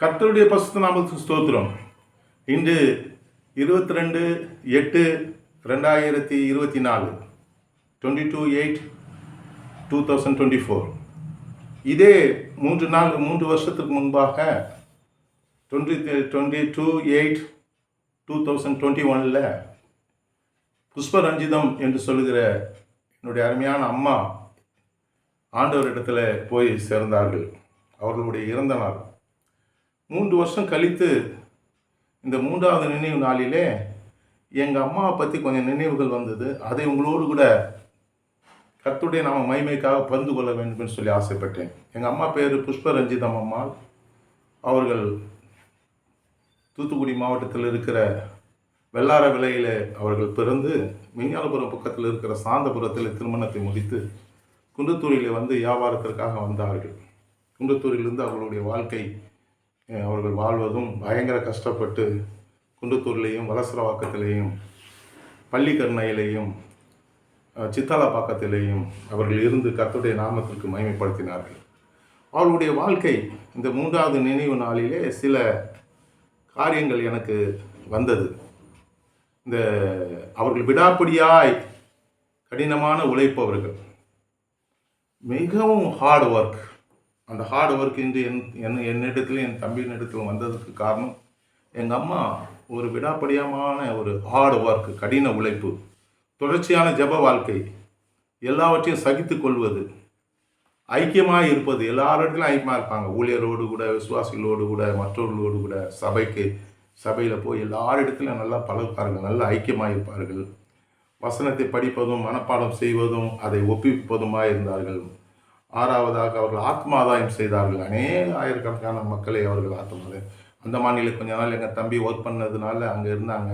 கர்த்தருடைய பசுத்த நாமத்துக்கு ஸ்தோத்திரம். இன்று இருபத்தி ரெண்டு எட்டு ரெண்டாயிரத்தி இருபத்தி நாலு twenty two eight two thousand twenty four இதே மூன்று நாள் மூன்று வருஷத்துக்கு முன்பாக twenty twenty two eight two thousand twenty ஒனில் புஷ்பரஞ்சிதம் என்று சொல்லுகிற என்னுடைய அருமையான அம்மா ஆண்டவரிடத்தில் போய் சேர்ந்தார்கள். அவர்களுடைய இறந்த நாள். மூன்று வருஷம் கழித்து இந்த மூன்றாவது நினைவு நாளிலே எங்கள் அம்மாவை பற்றி கொஞ்சம் நினைவுகள் வந்தது. அதை உங்களோடு கூட கத்துடைய நாம மைமைக்காக பகிர்ந்து கொள்ள வேண்டும் என்று சொல்லி ஆசைப்பட்டேன். எங்கள் அம்மா பேர் புஷ்பரஞ்சிதம் அம்மாள். அவர்கள் தூத்துக்குடி மாவட்டத்தில் இருக்கிற வெள்ளார விலையில் அவர்கள் பிறந்து விஞ்ஞானபுரம் பக்கத்தில் இருக்கிற சாந்தபுரத்தில் திருமணத்தை முடித்து குன்றத்தூரில் வந்து வியாபாரத்திற்காக வந்தார்கள். குன்றத்தூரிலிருந்து அவர்களுடைய வாழ்க்கை அவர்கள் வாழ்வதும் பயங்கர கஷ்டப்பட்டு குண்டுத்தூர்லேயும் வலசரவாக்கத்திலேயும் பள்ளிக்கருணையிலேயும் அஹ், சித்தாலப்பாக்கத்திலேயும் அவர்கள் இருந்து கத்துடைய நாமத்திற்கு மகிமைப்படுத்தினார்கள். அவர்களுடைய வாழ்க்கை இந்த மூன்றாவது நினைவு நாளிலே சில காரியங்கள் எனக்கு வந்தது. இந்த அவர்கள் விடாப்பிடியாய் கடினமான உழைப்பவர்கள். மிகவும் ஹார்ட் ஒர்க் அந்த ஹார்ட் ஒர்க் இன்று என் என் என்னிடத்திலும் என் தம்பியின் இடத்திலும் வந்ததுக்கு காரணம் எங்கள் அம்மா ஒரு விடாப்படியமான ஒரு ஹார்ட் ஒர்க் கடின உழைப்பு தொடர்ச்சியான ஜெப வாழ்க்கை எல்லாவற்றையும் சகித்து கொள்வது ஐக்கியமாக இருப்பது எல்லாரிடத்துலையும் ஐக்கியமாக இருப்பாங்க. ஊழியரோடு கூட விசுவாசிகளோடு கூட மற்றவர்களோடு கூட சபைக்கு சபையில் போய் எல்லாரிடத்துலையும் நல்லா பழகுவார்கள் நல்ல ஐக்கியமாக இருப்பார்கள். வசனத்தை படிப்பதும் மனப்பாடம் செய்வதும் அதை ஒப்பிப்பதுமாக இருந்தார்கள். ஆறாவதாக அவர்கள் ஆத்மாதாயம் செய்தார்கள். அநேக ஆயிரக்கணக்கான மக்களை அவர்கள் ஆத்மாதாயம் அந்த மாநில கொஞ்ச நாள் எங்கள் தம்பி ஒர்க் பண்ணதுனால அங்கே இருந்தாங்க.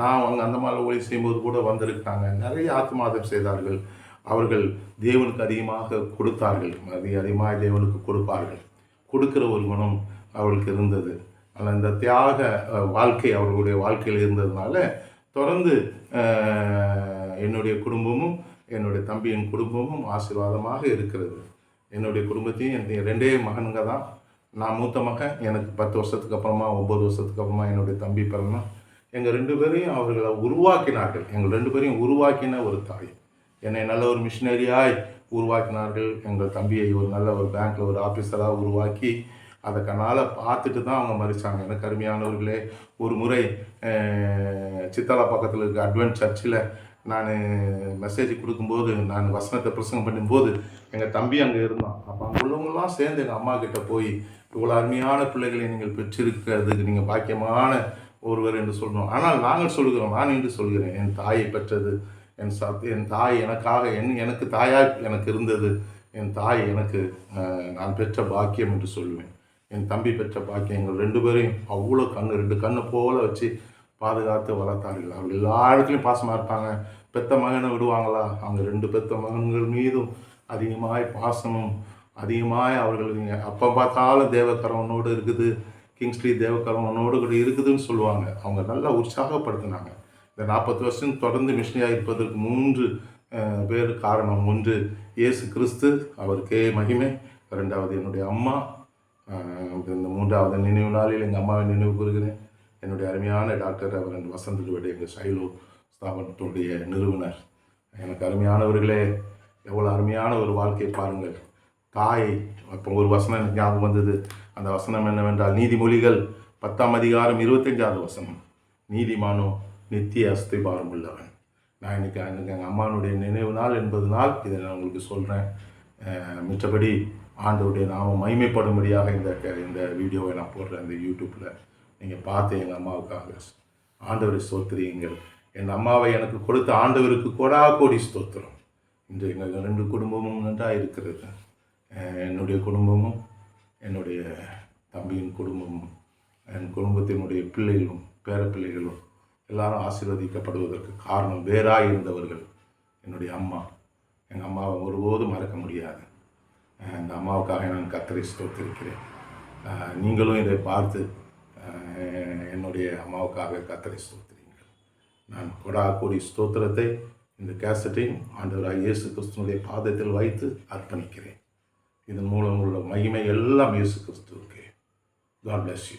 நான் அங்கே அந்த மாதிரி ஒளி செய்யும்போது கூட வந்திருக்காங்க. நிறைய ஆத்மாதம் செய்தார்கள். அவர்கள் தேவனுக்கு அதிகமாக கொடுத்தார்கள். அதிக அதிகமாக தேவனுக்கு கொடுப்பார்கள். கொடுக்கிற ஒரு குணம் அவர்களுக்கு இருந்தது. ஆனால் இந்த தியாக வாழ்க்கை அவர்களுடைய வாழ்க்கையில் இருந்ததுனால தொடர்ந்து என்னுடைய குடும்பமும் என்னுடைய தம்பியின் குடும்பமும் ஆசீர்வாதமாக இருக்கிறது. என்னுடைய குடும்பத்தையும் என் ரெண்டே மகனுங்க தான். நான் மூத்த மகன் எனக்கு பத்து வருஷத்துக்கு அப்புறமா ஒம்பது வருஷத்துக்கு அப்புறமா என்னுடைய தம்பி பிறந்தான். எங்கள் ரெண்டு பேரையும் அவர்களை உருவாக்கினார்கள். எங்கள் ரெண்டு பேரையும் உருவாக்கின ஒரு தாய். என்னை நல்ல ஒரு மிஷினரியாய் உருவாக்கினார்கள். எங்கள் தம்பியை ஒரு நல்ல ஒரு பேங்க்கில் ஒரு ஆஃபீஸராக உருவாக்கி அதை கண்ணால் பார்த்துட்டு தான் அவங்க மறிச்சாங்க எனக்கு அருமையானவர்களே ஒரு முறை சித்தாலா பக்கத்தில் இருக்க அட்வென்ட் சர்ச்சில் நான் மெசேஜ் கொடுக்கும்போது நான் வசனத்தை பிரசங்கம் பண்ணும்போது எங்கள் தம்பி அங்கே இருந்தான். அப்போ அங்கே உள்ளவங்களாம் சேர்ந்து எங்கள் அம்மா கிட்ட போய் இவ்வளோ அருமையான பிள்ளைகளை நீங்கள் பெற்றிருக்கிறதுக்கு நீங்கள் பாக்கியமான ஒருவர் என்று சொல்கிறோம் ஆனால் நாங்கள் சொல்கிறோம் நான் என்று சொல்கிறேன் என் தாயை பெற்றது என் சத் என் தாய் எனக்காக என் எனக்கு தாயாய் எனக்கு இருந்தது என் தாய் எனக்கு நான் பெற்ற பாக்கியம் என்று சொல்லுவேன் என் தம்பி பெற்ற பாக்கியங்கள் ரெண்டு பேரையும் அவ்வளோ கண்ணு ரெண்டு கண்ணை போல வச்சு பாதுகாத்து வளர்த்தார்கள். அவர் எல்லா இடத்துலையும் பாசமாக இருப்பாங்க. பெத்த மகனை விடுவாங்களா? அவங்க ரெண்டு பெத்த மகன்கள் மீதும் அதிகமாய் பாசமும் அதிகமாய் அவர்கள் அப்போ பார்த்தாலும் தேவக்கரவனோடு இருக்குது. கிங்ஸ்லி தேவக்கரவனோடு கூட இருக்குதுன்னு சொல்லுவாங்க. அவங்க நல்லா உற்சாகப்படுத்தினாங்க. இந்த நாற்பது வருஷம் தொடர்ந்து மிஷினியாக இருப்பதற்கு மூன்று பேர் காரணம் ஒன்று இயேசு கிறிஸ்து அவருக்கே மகிமை. ரெண்டாவது என்னுடைய அம்மா. இந்த மூன்றாவது நினைவு நாளில் எங்கள் அம்மாவை நினைவு கூறுகிறேன். என்னுடைய அருமையான டாக்டர் அவர் வசந்த் டுவெடே எங்கள் சைலோ ஸ்தாபனத்துடைய நிறுவனர். எனக்கு அருமையானவர்களே எவ்வளோ அருமையான ஒரு வாழ்க்கையை பாருங்கள். தாய் அப்போ ஒரு வசனம் எனக்கு ஞாபகம் வந்தது. அந்த வசனம் என்னவென்றால் நீதிமொழிகள் பத்தாம் அதிகாரம் இருபத்தஞ்சாவது வசனம். நீதிமானோ நித்திய அஸ்திபாரம் உள்ளவன். நான் இன்றைக்கி எனக்கு எங்கள் அம்மானுடைய நினைவு நாள் என்பது நாள் இதை நான் உங்களுக்கு சொல்கிறேன் மிச்சபடி ஆண்டவருடைய நாம மகிமைப்படும்படியாக இந்த இந்த வீடியோவை நான் போடுறேன் இந்த யூடியூப்பில் நீங்கள் பார்த்து எங்கள் அம்மாவுக்காக ஆண்டவரை ஸ்தோத்திரியுங்கள். என் அம்மாவை எனக்கு கொடுத்த ஆண்டவருக்கு கொடா கோடி ஸ்தோத்திரம். இன்று எங்கள் ரெண்டு குடும்பமும் நன்றாக இருக்கிறது. என்னுடைய குடும்பமும் என்னுடைய தம்பியின் குடும்பமும் என் குடும்பத்தினுடைய பிள்ளைகளும் பேரப்பிள்ளைகளும் எல்லாரும் ஆசீர்வதிக்கப்படுவதற்கு காரணம் வேறாக இருந்தவர்கள் என்னுடைய அம்மா. எங்கள் அம்மாவை ஒருபோதும் மறக்க முடியாது. அஹ் இந்த அம்மாவுக்காக நான் கத்தரை ஸ்தோத்திருக்கிறேன். நீங்களும் இதை பார்த்து என்னுடைய அம்மாவுக்காக கத்தரை ஸ்தோத்திரிங்கள் நான் கொடா கோடி ஸ்தோத்திரத்தை இந்த கேசட்டையும் ஆண்டவராக இயேசு கிறிஸ்துவனுடைய பாதத்தில் வைத்து அர்ப்பணிக்கிறேன். இதன் மூலம் உள்ள மகிமை எல்லாம் இயேசு கிறிஸ்துவுக்கு. God bless you